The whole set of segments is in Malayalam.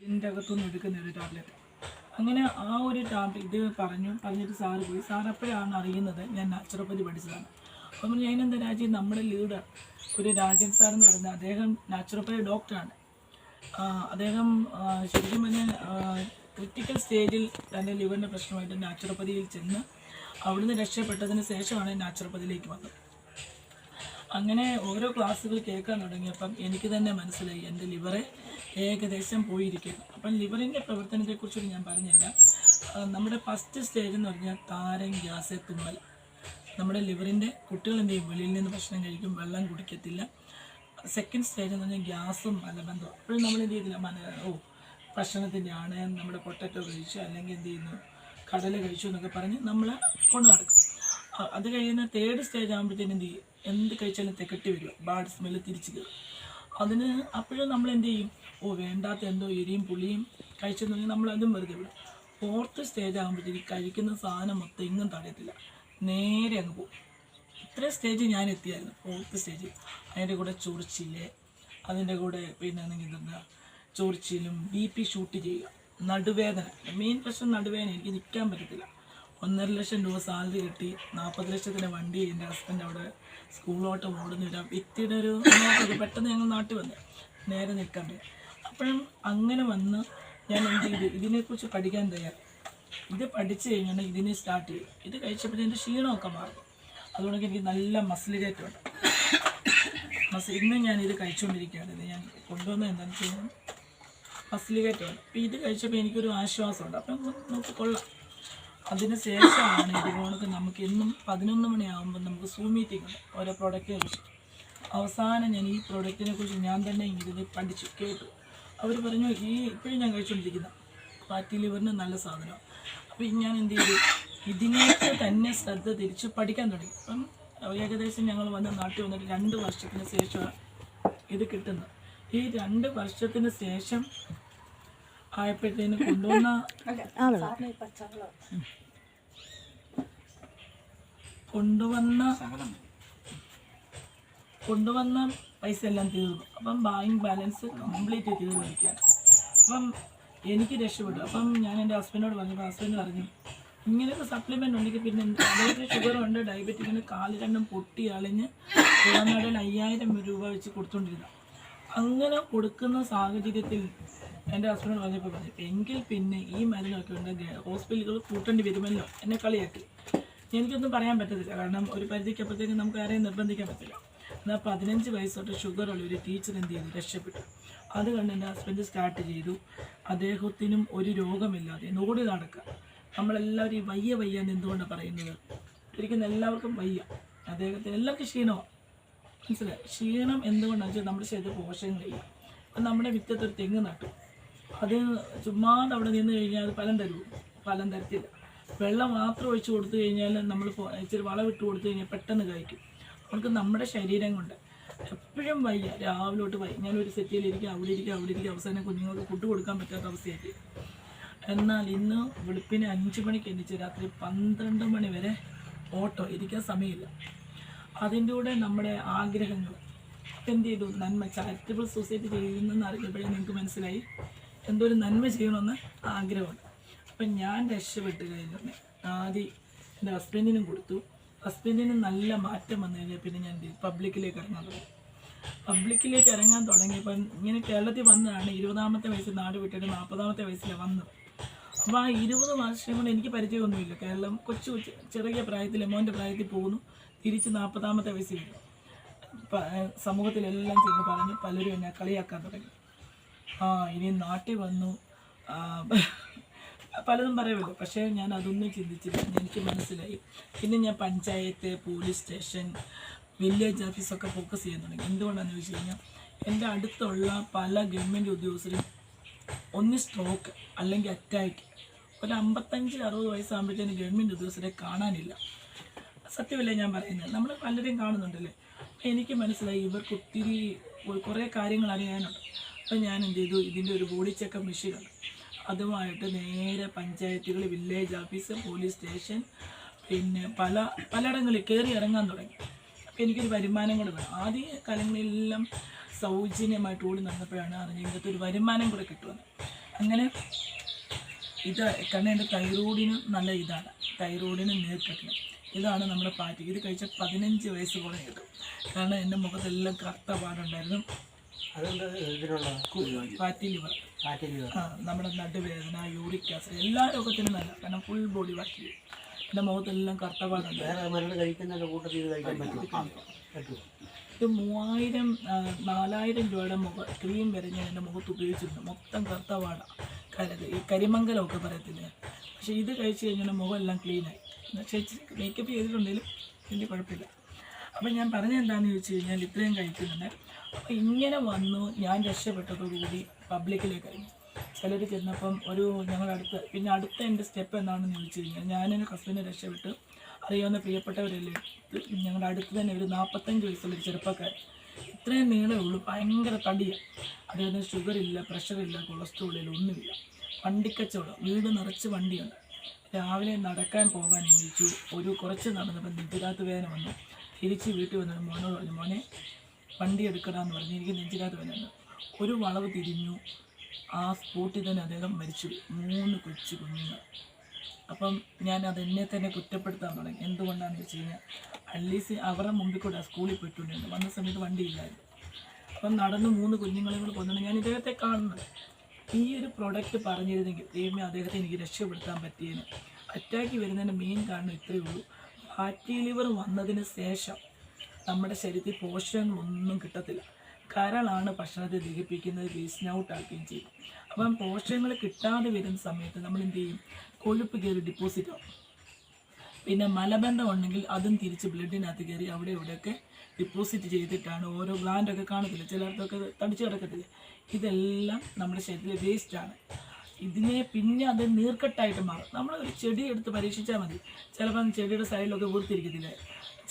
ഇതിന്റെ അകത്തുനിന്ന് എടുക്കുന്ന ഒരു ടാബ്ലറ്റ് അങ്ങനെ ആ ഒരു ടാബ്ലറ്റ് ഇത് പറഞ്ഞു പറഞ്ഞിട്ട് സാറ് പോയി. സാർ അപ്പോഴാണ് അറിയുന്നത് ഞാൻ നാച്ചുറോപ്പതി പഠിച്ചതാണ്. അപ്പം ജയനന്ദ രാജ്യം നമ്മുടെ ലീഡർ ഒരു രാജൻ സാർ എന്ന് പറയുന്നത് അദ്ദേഹം നാച്ചുറോപ്പതി ഡോക്ടറാണ് അദ്ദേഹം ശരിക്കും പറഞ്ഞാൽ ക്രിറ്റിക്കൽ സ്റ്റേജിൽ തന്റെ ലിവറിന്റെ പ്രശ്നമായിട്ട് നാച്ചുറോപ്പതിയിൽ ചെന്ന് അവിടുന്ന് രക്ഷപ്പെട്ടതിന് ശേഷമാണ് നാച്ചുറോപ്പതിയിലേക്ക് വന്നത്. അങ്ങനെ ഓരോ ക്ലാസ്സുകൾ കേൾക്കാൻ തുടങ്ങിയപ്പം എനിക്ക് തന്നെ മനസ്സിലായി എന്റെ ലിവറ് ഏകദേശം പോയിരിക്കുന്നു. അപ്പം ലിവറിന്റെ പ്രവർത്തനത്തെക്കുറിച്ച് ഞാൻ പറഞ്ഞുതരാം. നമ്മുടെ ഫസ്റ്റ് സ്റ്റേജ് എന്ന് പറഞ്ഞാൽ താരൻ ഗ്യാസ് തുമ്മൽ. നമ്മുടെ ലിവറിന്റെ കുട്ടികൾ എന്ത് ചെയ്യും? വെളിയിൽ നിന്ന് ഭക്ഷണം കഴിക്കും വെള്ളം കുടിക്കത്തില്ല. സെക്കൻഡ് സ്റ്റേജ് എന്ന് പറഞ്ഞാൽ ഗ്യാസും മലബന്ധവും. അപ്പോഴും നമ്മൾ എന്ത് ചെയ്തില്ല മന ഓ ഭക്ഷണത്തിന്റെ ആണ് നമ്മുടെ പൊട്ടറ്റോ കഴിച്ചു അല്ലെങ്കിൽ എന്ത് ചെയ്യുന്നു? കടല കഴിച്ചു എന്നൊക്കെ പറഞ്ഞ് നമ്മൾ കൊണ്ടു നടക്കും. അത് കഴിയുന്ന തേർഡ് സ്റ്റേജ് ആകുമ്പോഴത്തേനും എന്ത് ചെയ്യും? എന്ത് കഴിച്ചാലും തികട്ടി വരും. ബാഡ് സ്മെല്ല് തിരിച്ചു കയറും അതിന് അപ്പോഴും നമ്മൾ എന്ത് ചെയ്യും? ഓ വേണ്ടാത്ത എന്തോ എരിയും പുളിയും കഴിച്ചെന്നുണ്ടെങ്കിൽ നമ്മൾ അതും വെറുതെ വിടും. ഫോർത്ത് സ്റ്റേജ് ആകുമ്പോഴത്തേക്ക് കഴിക്കുന്ന സാധനം മൊത്തം ഇങ്ങും തടയത്തില്ല. നേരെ അങ്ങ് പോകും. ഇത്രയും സ്റ്റേജ് ഞാൻ എത്തിയായിരുന്നു ഫോർത്ത് സ്റ്റേജ് അതിന്റെ കൂടെ ചൊറിച്ചിൽ അതിന്റെ കൂടെ പിന്നെ എന്തെങ്കിലും എന്താ ചൊറിച്ചിലും ബി പി ഷൂട്ട് ചെയ്യുക. നടുവേദന. മെയിൻ പ്രശ്നം നടുവേദന. എനിക്ക് നിൽക്കാൻ പറ്റത്തില്ല. ഒന്നര ലക്ഷം രൂപ സാലറി കിട്ടി. നാൽപ്പത് ലക്ഷത്തിന്റെ വണ്ടി എന്റെ ഹസ്ബൻഡ് അവിടെ സ്കൂളിലോട്ട് ഓടുന്നില്ല വ്യക്തിയുടെ ഒരു പെട്ടെന്ന് ഞങ്ങൾ നാട്ടിൽ വന്നു. നേരെ നിൽക്കാൻ പറ്റും അപ്പോഴും അങ്ങനെ വന്ന് ഞാൻ എന്ത് ചെയ്തു? ഇതിനെക്കുറിച്ച് പഠിക്കാൻ തയ്യാറ് ഇത് പഠിച്ചു കഴിഞ്ഞാൽ ഇതിനെ സ്റ്റാർട്ട് ചെയ്യും ഇത് കഴിച്ചപ്പോൾ എന്റെ ക്ഷീണമൊക്കെ മാറും അതുകൊണ്ട് എനിക്ക് നല്ല മസിൽ കയറ്റമുണ്ട് മസിൽ ഇന്നും ഞാൻ ഇത് കഴിച്ചുകൊണ്ടിരിക്കുകയാണ്. ഇത് ഞാൻ കൊണ്ടുവന്നത് എന്താണെന്ന് വെച്ച് കഴിഞ്ഞാൽ മസിൽ കയറ്റമുണ്ട് അപ്പോൾ ഇത് കഴിച്ചപ്പോൾ എനിക്കൊരു ആശ്വാസമുണ്ട്. അപ്പം നമുക്ക് കൊള്ളാം. അതിന് ശേഷമാണ് ഇതുപോലെ നമുക്ക് എന്നും പതിനൊന്ന് മണിയാകുമ്പോൾ നമുക്ക് സൂം മീറ്റിംഗ് ഉണ്ട്. ഓരോ പ്രോഡക്റ്റിനെ കുറിച്ച്. അവസാനം ഞാൻ ഈ പ്രോഡക്റ്റിനെ കുറിച്ച് ഞാൻ തന്നെ ഇത് പഠിച്ചു കേട്ടു. അവർ പറഞ്ഞു ഈ ഇപ്പോഴും ഞാൻ കഴിച്ചുകൊണ്ടിരിക്കുന്ന ഫാറ്റി ലിവറിന് നല്ല സാധനമാണ് അപ്പോൾ ഞാൻ എന്ത് ചെയ്തു? ഇതിനേക്ക് തന്നെ ശ്രദ്ധ തിരിച്ച് പഠിക്കാൻ തുടങ്ങി. അപ്പം ഏകദേശം ഞങ്ങൾ വന്ന് നാട്ടിൽ വന്നിട്ട് രണ്ട് വർഷത്തിന് ശേഷമാണ് ഇത് കിട്ടുന്നത്. ഈ രണ്ട് വർഷത്തിന് ശേഷം ആയപ്പോഴത്തേന് കൊണ്ടുവന്ന കൊണ്ടുവന്ന കൊണ്ടുവന്ന പൈസ എല്ലാം തീർന്നു അപ്പം ബാങ്ക് ബാലൻസ് കംപ്ലീറ്റ് തീർന്നിരിക്കുകയാണ് അപ്പം എനിക്ക് രക്ഷപ്പെട്ടു. അപ്പം ഞാൻ എന്റെ ഹസ്ബൻഡിനോട് പറഞ്ഞപ്പോൾ ഹസ്ബൻഡ് പറഞ്ഞു ഇങ്ങനെയൊക്കെ സപ്ലിമെന്റ് ഉണ്ടെങ്കിൽ പിന്നെ ഷുഗർ ഉണ്ട് ഡയബറ്റിക്കിന് കാൽ രണ്ടും പൊട്ടി അളിഞ്ഞ് കുളനാടൻ അയ്യായിരം രൂപ വെച്ച് കൊടുത്തുകൊണ്ടിരുന്നു അങ്ങനെ കൊടുക്കുന്ന സാഹചര്യത്തിൽ എന്റെ ഹസ്ബൻഡ് പറഞ്ഞപ്പോൾ പറഞ്ഞു എങ്കിൽ പിന്നെ ഈ മരുന്നൊക്കെ ഉണ്ടെങ്കിൽ ഹോസ്പിറ്റലുകൾ കൂട്ടേണ്ടി വരുമല്ലോ എന്നെ കളിയാക്കി. എനിക്കൊന്നും പറയാൻ പറ്റത്തില്ല. കാരണം ഒരു പരിധിക്കപ്പോഴത്തേക്കും നമുക്ക് ആരെയും നിർബന്ധിക്കാൻ പറ്റില്ല. എന്നാൽ പതിനഞ്ച് തൊട്ട് ഷുഗറുള്ള ഒരു ടീച്ചർ എന്ത് ചെയ്തു? രക്ഷപ്പെട്ടു. അത് കണ്ട് എന്റെ ഹസ്ബൻഡ് സ്റ്റാർട്ട് ചെയ്തു. അദ്ദേഹത്തിനും ഒരു രോഗമില്ലാതെ നോടി നടക്കുക. നമ്മളെല്ലാവരും ഈ വയ്യ വയ്യ എന്ന് എന്തുകൊണ്ടാണ് പറയുന്നത്? ഒരിക്കലും എല്ലാവർക്കും വയ്യ. അദ്ദേഹത്തിന് എല്ലാവർക്കും ക്ഷീണമാണ് മനസ്സിലായി? ക്ഷീണം എന്തുകൊണ്ടാണെന്ന് വെച്ചാൽ നമ്മുടെ ശരീരത്തിൽ പോഷകങ്ങളില്ല അപ്പം നമ്മുടെ വിറ്റത്ത് ഒരു തെങ്ങ് നട്ടു. അത് ചുമ്മാതെ അവിടെ നിന്ന് കഴിഞ്ഞാൽ അത് ഫലം തരൂ. ഫലം തരത്തില്ല. വെള്ളം മാത്രം ഒഴിച്ച് കൊടുത്തു കഴിഞ്ഞാൽ നമ്മൾ ഇച്ചിരി വളം ഇട്ട് കൊടുത്തു കഴിഞ്ഞാൽ പെട്ടെന്ന് കഴിക്കും നമുക്ക് നമ്മുടെ ശരീരം കൊണ്ട് എപ്പോഴും വയ്യ. രാവിലോട്ട് വയ്യ ഞാനൊരു സെറ്റിയിലിരിക്കുക അവിടെ ഇരിക്കുക അവിടെ ഇരിക്കുക അവസാനം കുഞ്ഞുങ്ങൾക്ക് ഫുഡ് കൊടുക്കാൻ പറ്റാത്ത അവസ്ഥയായിട്ട് എന്നാൽ ഇന്ന് വെളുപ്പിന് അഞ്ച് മണിക്ക് എണ്ണിച്ച് രാത്രി പന്ത്രണ്ട് മണി വരെ ഓട്ടോ ഇരിക്കാൻ സമയമില്ല. അതിന്റെ കൂടെ നമ്മുടെ ആഗ്രഹങ്ങൾ. എന്ത് ചെയ്തു? നന്മ. ചാരിറ്റബിൾ സൊസൈറ്റി ചെയ്യുന്നെന്ന് അറിഞ്ഞപ്പോഴേ നിങ്ങൾക്ക് മനസ്സിലായി. എന്തോ ഒരു നന്മ ചെയ്യണമെന്ന് ആഗ്രഹമുണ്ട്. അപ്പം ഞാൻ രക്ഷപ്പെട്ട് കഴിഞ്ഞു. ആദ്യം എന്റെ ഹസ്ബൻഡിനും കൊടുത്തു. ഹസ്ബൻഡിന് നല്ല മാറ്റം വന്നു കഴിഞ്ഞാൽ പിന്നെ ഞാൻ? പബ്ലിക്കിലേക്ക് ഇറങ്ങാൻ തുടങ്ങി. പബ്ലിക്കിലേക്ക് ഇറങ്ങാൻ തുടങ്ങിയപ്പം ഇങ്ങനെ കേരളത്തിൽ വന്നതാണ്. ഇരുപതാമത്തെ വയസ്സിൽ നാട് വിട്ടിട്ട് നാൽപ്പതാമത്തെ വയസ്സിലാണ് വന്നത് അപ്പോൾ ആ ഇരുപത് വർഷം കൊണ്ട് എനിക്ക് പരിചയമൊന്നുമില്ല. കേരളം കൊച്ചു കൊച്ചു ചെറിയ പ്രായത്തിൽ മോന്റെ പ്രായത്തിൽ പോകുന്നു. തിരിച്ച് നാൽപ്പതാമത്തെ വയസ്സിൽ വരും. സമൂഹത്തിലെല്ലാം ചെന്ന് പറഞ്ഞ് പലരും എന്നെ കളിയാക്കാൻ തുടങ്ങി. ആ ഇനി നാട്ടിൽ വന്നു. പലതും പറയുമല്ലോ പക്ഷേ ഞാൻ അതൊന്നും ചിന്തിച്ചില്ല. എനിക്ക് മനസ്സിലായി. പിന്നെ ഞാൻ പഞ്ചായത്ത് പോലീസ് സ്റ്റേഷൻ വില്ലേജ് ഓഫീസൊക്കെ ഫോക്കസ് ചെയ്യാൻ തുടങ്ങി. എന്തുകൊണ്ടാണെന്ന് ചോദിച്ചു കഴിഞ്ഞാൽ എന്റെ അടുത്തുള്ള പല ഗവൺമെന്റ് ഉദ്യോഗസ്ഥരും ഒന്ന് സ്ട്രോക്ക് അല്ലെങ്കിൽ അറ്റാക്ക് ഒരു അമ്പത്തഞ്ച് അറുപത് വയസ്സാകുമ്പോഴത്തേന് ഗവൺമെന്റ് ഉദ്യോഗസ്ഥരെ കാണാനില്ല. സത്യമല്ലേ ഞാൻ പറയുന്നത്? നമ്മൾ പലരെയും കാണുന്നുണ്ടല്ലേ? അപ്പം എനിക്ക് മനസ്സിലായി ഇവർക്ക് ഒത്തിരി കുറേ കാര്യങ്ങൾ അറിയാനുണ്ട് അപ്പം ഞാൻ എന്ത് ചെയ്തു? ഇതിന്റെ ഒരു ബോഡി ചെക്കപ്പ് മെഷീനുണ്ട് അതുമായിട്ട് നേരെ പഞ്ചായത്തുകൾ വില്ലേജ് ഓഫീസ് പോലീസ് സ്റ്റേഷൻ പിന്നെ പല പലയിടങ്ങളിൽ കയറി ഇറങ്ങാൻ തുടങ്ങി. അപ്പം എനിക്കൊരു വരുമാനം കൂടെ വേണം. ആദ്യ കാലങ്ങളിലെല്ലാം സൗജന്യമായിട്ട് ഓടി നടന്നപ്പോഴാണ് ഇങ്ങനത്തെ ഒരു വരുമാനം കൂടെ കിട്ടുന്നത്. അങ്ങനെ ഇത് കാരണം എന്റെ നല്ല ഇതാണ്. തൈറോയിഡിന് നേർക്കെട്ടിന് ഇതാണ് നമ്മുടെ പാറ്റി. ഇത് കഴിച്ച പതിനഞ്ച് വയസ്സ് പോലെ കിട്ടും കാരണം എന്റെ മുഖത്തെല്ലാം കറുത്ത പാടുണ്ടായിരുന്നു. ലിവർ നമ്മുടെ നടുവേദന യൂറിക് ആസിഡ് എല്ലാ രോഗത്തിനും നല്ല കാരണം ഫുൾ ബോഡി വാഷ് ചെയ്യും എന്റെ മുഖത്തെല്ലാം കറുത്ത പാടുണ്ട്. വേറെ മരുന്ന് കഴിക്കുന്നതിന്റെ ഇത് മൂവായിരം നാലായിരം രൂപയുടെ മുഖ ക്രീം വരെ ഞാൻ എന്റെ മുഖത്ത് ഉപയോഗിച്ചിട്ടുണ്ട്. മൊത്തം കറുത്ത കരത് കര- ഈ കരിമംഗലമൊക്കെ പറയത്തില്ലേ? പക്ഷേ ഇത് കഴിച്ച് കഴിഞ്ഞാൽ മുഖം എല്ലാം ക്ലീനായി പക്ഷേ മേക്കപ്പ് ചെയ്തിട്ടുണ്ടെങ്കിലും വലിയ കുഴപ്പമില്ല. അപ്പം ഞാൻ പറഞ്ഞ എന്താണെന്ന് ചോദിച്ചു കഴിഞ്ഞാൽ ഇത്രയും കഴിക്കുന്നുണ്ട്. അപ്പം ഇങ്ങനെ വന്നു. ഞാൻ രക്ഷപ്പെട്ടതോടുകൂടി പബ്ലിക്കിലേക്ക് കഴിഞ്ഞു ചിലർ ചെന്നപ്പം ഒരു ഞങ്ങളടുത്ത് പിന്നെ അടുത്ത എന്റെ സ്റ്റെപ്പ് എന്താണെന്ന് ചോദിച്ചു കഴിഞ്ഞാൽ ഞാൻ എന്റെ ഹസ്ബൻഡ് രക്ഷപ്പെട്ട്. അറിയാവുന്ന പ്രിയപ്പെട്ടവരല്ലേ? ഞങ്ങളുടെ അടുത്ത് തന്നെ ഒരു നാൽപ്പത്തഞ്ച് വയസ്സുള്ള ഒരു ചെറുപ്പക്കാരൻ. ഇത്രയും നീളമേ ഉള്ളൂ ഭയങ്കര തടിയാണ് അദ്ദേഹത്തിന് ഷുഗർ ഇല്ല പ്രഷർ ഇല്ല കൊളസ്ട്രോൾ ഇല്ല ഒന്നുമില്ല. വണ്ടിക്കച്ചവടം വീട് നിറച്ച് വണ്ടിയുണ്ട്. രാവിലെ നടക്കാൻ പോകാൻ എണീച്ചു. ഒരു കുറച്ച് നടന്നപ്പോൾ നെഞ്ചിനകത്ത് വേദന വന്നു. തിരിച്ച് വീട്ടിൽ വന്നിട്ട് മോനോട് പറഞ്ഞു മോനെ വണ്ടി എടുക്കണമെന്ന് പറഞ്ഞ് എനിക്ക് നെഞ്ചിനകത്ത് വരുന്നുണ്ട്. ഒരു വളവ് തിരിഞ്ഞു. ആ സ്പോട്ടിൽ തന്നെ അദ്ദേഹം മരിച്ചു. മൂന്ന് കൊച്ചു കുഞ്ഞുങ്ങൾ. അപ്പം ഞാൻ അത് എന്നെ തന്നെ കുറ്റപ്പെടുത്താൻ തുടങ്ങി. എന്തുകൊണ്ടാണെന്ന് വെച്ച് കഴിഞ്ഞാൽ അറ്റ്ലീസ്റ്റ് അവരുടെ മുമ്പിൽ കൂടെ സ്കൂളിൽ പോയിട്ടുണ്ടായിരുന്നു. വന്ന സമയത്ത് വണ്ടി ഇല്ലായിരുന്നു. അപ്പം നടന്ന് മൂന്ന് കുഞ്ഞുങ്ങളെ കൂടെ കൊന്നു ഞാൻ ഇദ്ദേഹത്തെ കാണുന്നത്. ഈ ഒരു പ്രൊഡക്റ്റ് പറഞ്ഞിരുന്നെങ്കിൽ ദൈവമേ അദ്ദേഹത്തെ എനിക്ക് രക്ഷപ്പെടുത്താൻ പറ്റിയതിന് അറ്റാക്ക് വരുന്നതിന്റെ മെയിൻ കാരണം ഇത്രയേ ഉള്ളൂ. ഫാറ്റി ലിവർ വന്നതിന് ശേഷം നമ്മുടെ ശരീരത്തിൽ പോഷകങ്ങളൊന്നും കിട്ടത്തില്ല. കരളാണ് ഭക്ഷണത്തെ ദഹിപ്പിക്കുന്നത് വേസ്റ്റ് ഔട്ട് ആക്കുകയും ചെയ്യും. അപ്പം പോഷകങ്ങൾ കിട്ടാതെ വരുന്ന സമയത്ത് നമ്മൾ എന്ത് ചെയ്യും? കൊഴുപ്പ് കയറി ഡിപ്പോസിറ്റ് ആവും. പിന്നെ മലബന്ധം ഉണ്ടെങ്കിൽ അതും തിരിച്ച് ബ്ലഡിനകത്ത് കയറി അവിടെ ഇവിടെയൊക്കെ ഡിപ്പോസിറ്റ് ചെയ്തിട്ടാണ് ഓരോ ഗ്ലാൻഡൊക്കെ കാണത്തില്ല? ചിലർക്കൊക്കെ തടിച്ചു കിടക്കത്തില്ല? ഇതെല്ലാം നമ്മുടെ ശരീരത്തിലെ വേസ്റ്റാണ് ഇതിനെ പിന്നെ അത് നീർക്കെട്ടായിട്ട് മാറും. നമ്മൾ ഒരു ചെടി എടുത്ത് പരീക്ഷിച്ചാൽ മതി. ചിലപ്പോൾ ചെടിയുടെ സൈഡിലൊക്കെ ഊർത്തിരിക്കത്തില്ല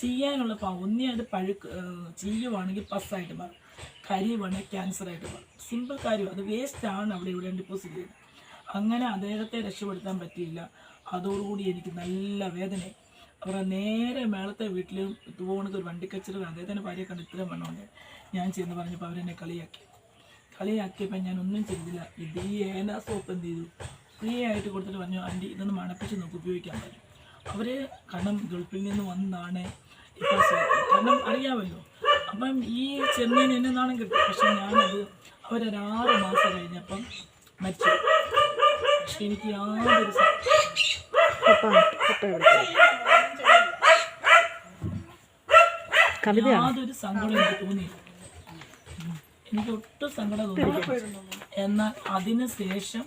ചെയ്യാനുള്ള ഒന്നേ അത് പഴുക്ക് ചെയ്യുവാണെങ്കിൽ പസ്സായിട്ട് മാറും. കരിയുവാണെങ്കിൽ ക്യാൻസറായിട്ട് മാറും. സിമ്പിൾ കാര്യം അത് വേസ്റ്റാണ് അവിടെ ഇവിടെ ഡിപ്പോസിറ്റ് ചെയ്യുന്നത്. അങ്ങനെ അദ്ദേഹത്തെ രക്ഷപ്പെടുത്താൻ പറ്റിയില്ല. അതോടുകൂടി എനിക്ക് നല്ല വേദനയായി. അവരുടെ നേരെ മേളത്തെ വീട്ടിലും ഇതുപോണക്ക് ഒരു വണ്ടിക്കച്ചറ് അദ്ദേഹത്തിന്റെ ഭാര്യ കണ്ട് ഇത്രയും വണ്ണമുണ്ട്. ഞാൻ ചെന്ന് പറഞ്ഞപ്പോൾ അവരെന്നെ കളിയാക്കി. കളിയാക്കിയപ്പോൾ ഞാൻ ഒന്നും ചെയ്തില്ല. ഇത് ഈ ഏന സോപ്പ് എന്ത് ചെയ്തു? ഫ്രീ ആയിട്ട് കൊടുത്തിട്ട് പറഞ്ഞു ആന്റി ഇതൊന്ന് മണപ്പിച്ച് നോക്കി ഉപയോഗിക്കാൻ പറ്റും. അവർ കാരണം ഗൾഫിൽ നിന്ന് വന്നതാണ് ഇപ്പോൾ കാരണം അറിയാമല്ലോ അപ്പം ഈ ചെമ്മീൻ എന്നെ നാണം കിട്ടും. പക്ഷെ ഞാനത് അവരൊരാറ് മാസം കഴിഞ്ഞപ്പം മരിച്ചു. പക്ഷെ എനിക്ക് യാതൊരു യാതൊരു സങ്കടം എനിക്ക് തോന്നിയില്ല. എനിക്ക് ഒട്ടും സങ്കടം തോന്നിയില്ല എന്നാൽ അതിന് ശേഷം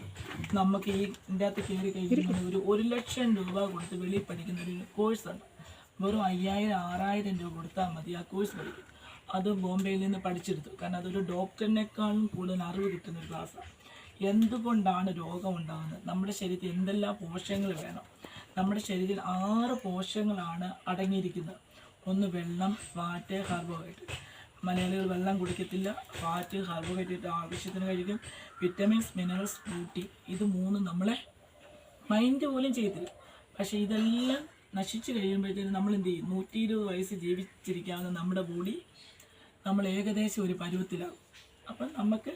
നമുക്ക് ഈ ഇതിന്റെ അകത്ത് കയറി കഴിക്കുന്നത് ഒരു ഒരു ലക്ഷം രൂപ കൊടുത്ത് വെളിയിൽ പഠിക്കുന്ന ഒരു കോഴ്സാണ് വെറും അയ്യായിരം ആറായിരം രൂപ കൊടുത്താൽ മതി ആ കോഴ്സ് പഠിക്കും അത് ബോംബെയിൽ നിന്ന് പഠിച്ചെടുത്തു. കാരണം അതൊരു ഡോക്ടറിനേക്കാളും കൂടുതൽ അറിവ് കിട്ടുന്ന ഒരു ക്ലാസ്സാണ് എന്തുകൊണ്ടാണ് രോഗം ഉണ്ടാകുന്നത്? നമ്മുടെ ശരീരത്തിൽ എന്തെല്ലാം പോഷകങ്ങൾ വേണം? നമ്മുടെ ശരീരത്തിൽ ആറ് പോഷകങ്ങളാണ് അടങ്ങിയിരിക്കുന്നത്. ഒന്ന് വെള്ളം ഫാറ്റ് കാർബോഹൈഡ്രേറ്റ് മലയാളികൾ വെള്ളം കുടിക്കത്തില്ല. ഫാറ്റ് കാർബോഹൈഡ്രേറ്റ് ആവശ്യത്തിന് കഴിക്കും. വിറ്റമിൻസ് മിനറൽസ് ബ്യൂട്ടി ഇത് മൂന്നും നമ്മളെ മൈൻഡ് പോലും ചെയ്യത്തില്ല. പക്ഷേ ഇതെല്ലാം നശിച്ചു കഴിയുമ്പോഴത്തേക്കും നമ്മൾ എന്ത് ചെയ്യും? നൂറ്റി ഇരുപത് വയസ്സ് ജീവിച്ചിരിക്കാവുന്ന നമ്മുടെ ബോഡി നമ്മൾ ഏകദേശം ഒരു പരുവത്തിലാകും. അപ്പം നമുക്ക്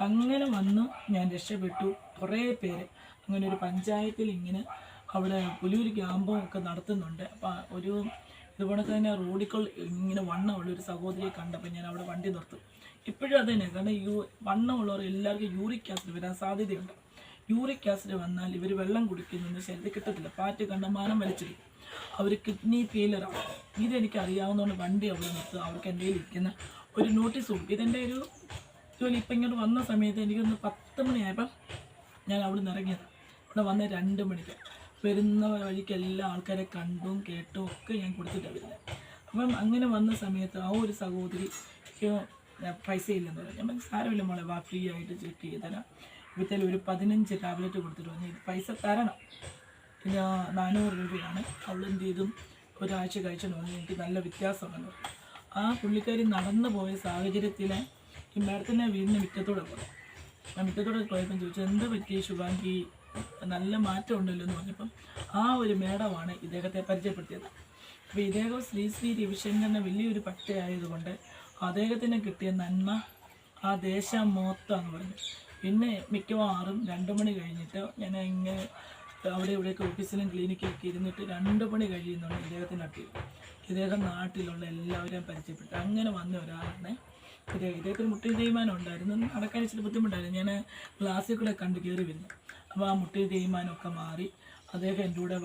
അങ്ങനെ വന്ന് ഞാൻ രക്ഷപ്പെട്ടു കുറേ പേര്. അങ്ങനെ ഒരു പഞ്ചായത്തിൽ ഇങ്ങനെ അവിടെ പുലിയൂർ ക്യാമ്പും ഒക്കെ നടത്തുന്നുണ്ട്. അപ്പം ഒരു ഇതുപോലെ തന്നെ റോഡിക്കൾ ഇങ്ങനെ വണ്ണമുള്ള ഒരു സഹോദരിയെ കണ്ടപ്പോൾ ഞാൻ അവിടെ വണ്ടി നിർത്തും. ഇപ്പോഴും അത് തന്നെ കാരണം യൂ വണ്ണമുള്ളവർ എല്ലാവർക്കും യൂറിക് ആസിഡ് വരാൻ സാധ്യതയുണ്ട്. യൂറിക് ആസിഡ് വന്നാൽ ഇവർ വെള്ളം കുടിക്കുന്നതിന് ശരീരത്തിൽ കിട്ടത്തില്ല. പാറ്റ് കണ്ടമാനം വലിച്ചിരിക്കും അവർ കിഡ്നി ഫെയിലറാണ് ഇതെനിക്ക് അറിയാവുന്നതുകൊണ്ട് വണ്ടി അവിടെ നിർത്തുക അവർക്ക് എന്റെ ഇരിക്കുന്ന ഒരു നോട്ടീസ് കൊടുക്കും ഇതെന്റെ ഒരു ജോലി ഇപ്പം ഇങ്ങോട്ട് വന്ന സമയത്ത് എനിക്കൊന്ന് പത്ത് മണിയായപ്പോൾ ഞാൻ അവിടെ നിന്ന് ഇറങ്ങിയത്. ഇവിടെ വന്ന് രണ്ട് മണിക്ക്. വരുന്ന വഴിക്ക് എല്ലാ ആൾക്കാരെ കണ്ടും കേട്ടും ഒക്കെ ഞാൻ കൊടുത്തിട്ടാണ് വരുന്നത് അപ്പം അങ്ങനെ വന്ന സമയത്ത് ആ ഒരു സഹോദരി "അയ്യോ, ഞാൻ പൈസ ഇല്ലെന്ന് പറഞ്ഞു. ഞാൻ സാരമില്ല മോളെ വാ ഫ്രീ ആയിട്ട് ചെക്ക് ചെയ്ത് തരാം. ഒരു പതിനഞ്ച് ടാബ്ലറ്റ് കൊടുത്തിട്ട് പറഞ്ഞു ഇത് പൈസ തരണം. പിന്നെ നാനൂറ് രൂപയാണ് അവളെന്ത് ചെയ്തും? ഒരാഴ്ച കഴിച്ചെന്ന് പറഞ്ഞു. എനിക്ക് നല്ല വ്യത്യാസമാണ് ആ പുള്ളിക്കാരി നടന്നു പോയ സാഹചര്യത്തിൽ ഈ മേഡത്തിന്റെ വീടിന് മിറ്റത്തോടെ പോയി. ആ മിറ്റത്തോടെ പോയപ്പോൾ ചോദിച്ചു എന്താ പറ്റി ശുഭാങ്കി? നല്ല മാറ്റം ഉണ്ടല്ലോ എന്ന് പറഞ്ഞപ്പം ആ ഒരു മേഡമാണ് ഇദ്ദേഹത്തെ പരിചയപ്പെടുത്തിയത്. അപ്പോൾ ഇദ്ദേഹം ശ്രീ ശ്രീ രവിശങ്കറിന്റെ വലിയൊരു പറ്റയായതുകൊണ്ട് അദ്ദേഹത്തിന് കിട്ടിയ നന്മ ആ ദേശം മൊത്തം എന്ന് പറഞ്ഞു. പിന്നെ മിക്കവാറും രണ്ട് മണി കഴിഞ്ഞിട്ട് ഞാൻ ഇങ്ങനെ അവിടെ ഇവിടെയൊക്കെ ഓഫീസിലും ക്ലിനിക്കിലൊക്കെ ഇരുന്നിട്ട് രണ്ട് മണി കഴിയുന്നുണ്ട് ഇദ്ദേഹത്തിന്റെ അടുത്ത് ഇദ്ദേഹം നാട്ടിലുള്ള എല്ലാവരെയും പരിചയപ്പെട്ടു അങ്ങനെ വന്ന ഒരാളാണ് ഇദ്ദേഹം. ഇദ്ദേഹത്തിന് മുട്ടി തീരുമാനം ഉണ്ടായിരുന്നു. നടക്കാൻ ഇച്ചിരി ബുദ്ധിമുട്ടായിരുന്നു. ഞാൻ ക്ലാസ്സിൽ കൂടെ കണ്ട് കയറി വരുന്നു. അപ്പോൾ ആ മുട്ടി തേയ്മാനമൊക്കെ മാറി അദ്ദേഹം എന്റെ കൂടെ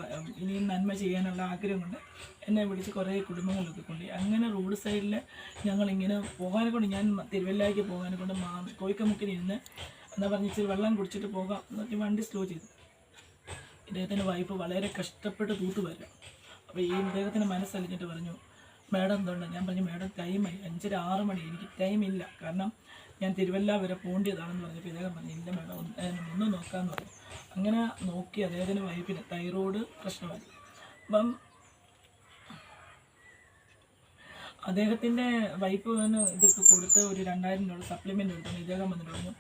ഇനിയും നന്മ ചെയ്യാനുള്ള ആഗ്രഹം കൊണ്ട് എന്നെ വിളിച്ച് കുറേ കുടുംബങ്ങളിലൊക്കെ കൊണ്ട്. അങ്ങനെ റോഡ് സൈഡിൽ ഞങ്ങളിങ്ങനെ പോകാനെ കൊണ്ട് ഞാൻ തിരുവല്ലയ്ക്ക് പോകാനെ കൊണ്ട് മാ കോയിക്കമുക്കിൽ ഇരുന്ന് പറഞ്ഞ ഇച്ചിരി വെള്ളം കുടിച്ചിട്ട് പോകാം എന്നൊക്കെ വണ്ടി സ്ലോ ചെയ്തു. ഇദ്ദേഹത്തിന്റെ വൈഫ് വളരെ കഷ്ടപ്പെട്ട് തൂത്ത് വരും അപ്പോൾ ഈ ഇദ്ദേഹത്തിന്റെ മനസ്സലിഞ്ഞിട്ട് പറഞ്ഞു മാഡം എന്തുകൊണ്ട് ഞാൻ പറഞ്ഞു മാഡം ടൈമായി അഞ്ചര ആറ് മണി. എനിക്ക് ടൈമില്ല കാരണം ഞാൻ തിരുവല്ല വരെ പോകേണ്ടതാണെന്ന് പറഞ്ഞപ്പോൾ ഇദ്ദേഹം പറഞ്ഞു ഇല്ല മേഡം ഒന്ന് നോക്കാമെന്ന് പറഞ്ഞു. അങ്ങനെ നോക്കി അദ്ദേഹത്തിന്റെ വൈഫിന് തൈറോയ്ഡ് പ്രശ്നമായി. അപ്പം അദ്ദേഹത്തിന്റെ വന്ന് ഇതൊക്കെ കൊടുത്ത് ഒരു രണ്ടായിരം രൂപ സപ്ലിമെന്റ് എടുത്തു ഇദ്ദേഹം വന്നിട്ട് പറഞ്ഞു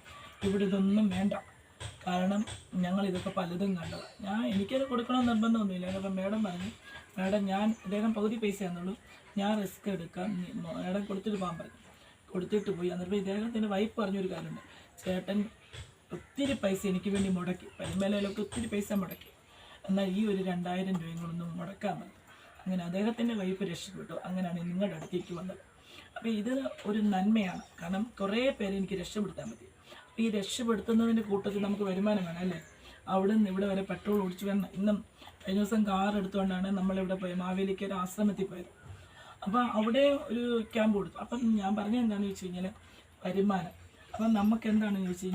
ഇവിടെ ഇതൊന്നും വേണ്ട. കാരണം ഞങ്ങൾ ഇതൊക്കെ പലതും കണ്ടത്. ഞാൻ എനിക്കത് കൊടുക്കണമെന്ന് നിർബന്ധമൊന്നുമില്ല. അപ്പം മേഡം പറഞ്ഞു മേഡം ഞാൻ ഇദ്ദേഹം പകുതി പൈസ തന്നുള്ളൂ ഞാൻ റിസ്ക് എടുക്കാം. മേഡം കൊടുത്തിട്ട് പോകാൻ പറഞ്ഞു. കൊടുത്തിട്ട് പോയി. എന്നിട്ട് ഇദ്ദേഹത്തിന്റെ വൈഫ് പറഞ്ഞൊരു കാര്യമുണ്ട്. ചേട്ടൻ ഒത്തിരി പൈസ എനിക്ക് വേണ്ടി മുടക്കി. പരിമലയിലൊക്കെ ഒത്തിരി പൈസ മുടക്കി. എന്നാൽ ഈ ഒരു രണ്ടായിരം രൂപയും കൊണ്ടൊന്നും മുടക്കാൻ വന്നു അങ്ങനെ അദ്ദേഹത്തിന്റെ വൈഫ് രക്ഷപ്പെട്ടു. അങ്ങനെയാണ് നിങ്ങളുടെ അടുത്തേക്ക് വന്നത്. അപ്പോൾ ഇത് ഒരു നന്മയാണ്. കാരണം കുറേ പേരെ എനിക്ക് രക്ഷപ്പെടുത്താൻ പറ്റി. അപ്പോൾ ഈ രക്ഷപ്പെടുത്തുന്നതിന്റെ കൂട്ടത്തിൽ നമുക്ക് വരുമാനം വേണം അല്ലേ? അവിടെ നിന്ന് ഇവിടെ വരെ പെട്രോൾ ഓടിച്ചു വരണം ഇന്നും കഴിഞ്ഞ ദിവസം കാർ എടുത്തുകൊണ്ടാണ് നമ്മളിവിടെ പോയത്. മാവേലിക്ക് ഒരു ആശ്രമത്തിൽ പോയത്. അപ്പോൾ അവിടെ ഒരു ക്യാമ്പ് കൊടുത്തു. അപ്പം ഞാൻ പറഞ്ഞത് എന്താണെന്ന് വെച്ച് കഴിഞ്ഞാൽ വരുമാനം. അപ്പം നമുക്ക് എന്താണെന്ന് ചോദിച്ചു